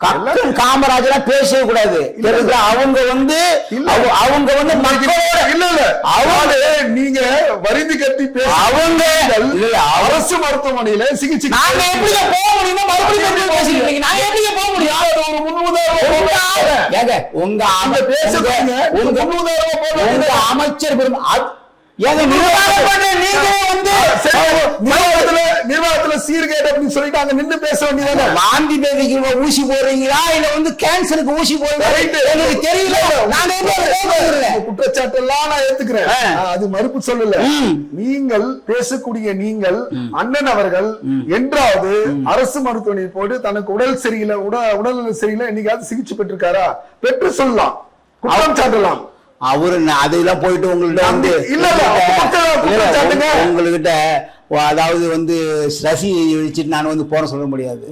கக்கன் காமராஜரா பேசவே கூடாது? அவங்க வந்து அவங்க வந்து மக்களோட இல்ல இல்ல. அதாவது நீங்க வரிந்து கட்டி பேச அவங்க அரசு மருத்துவமனையில சிகிச்சை நாங்க எப்படிங்க போக முடியுமா மறுபடியும் எப்படி பேசிட்டு? நாங்க எப்படிங்க போக முடியும்? உங்க அந்த பேசுறீங்க. உங்க- அமைச்சர் ஏங்க நீங்க சீர்கேடு அப்படின்னு சொல்லிட்டு அங்க பேச வேண்டியதானே பேதிக்கு ஊசி போடுறீங்களா? இல்ல வந்து கேன்சருக்கு ஊசி. எனக்கு தெரியல. நான் குற்றச்சாட்டு எல்லாம் நான் ஏத்துக்கிறேன். அது மறுப்பு சொல்லல. நீங்கள் பேசக்கூடிய நீங்கள் அண்ணன் அவர்கள் என்றாவது அரசு மருத்துவமனை போட்டு தனக்கு உடல் சரியில்லை உடல் உடல்நல சரியில்லை என்னைக்காவது சிகிச்சை பெற்றிருக்காரா? பெற்று சொல்லலாம். குற்றம் சாட்டலாம். அவரு அதெல்லாம் போயிட்டு உங்கள்ட்ட வந்து இல்ல, உங்களுக்கிட்ட அதாவது வந்து ரசி வச்சுட்டு நான் வந்து போன சொல்ல முடியாது.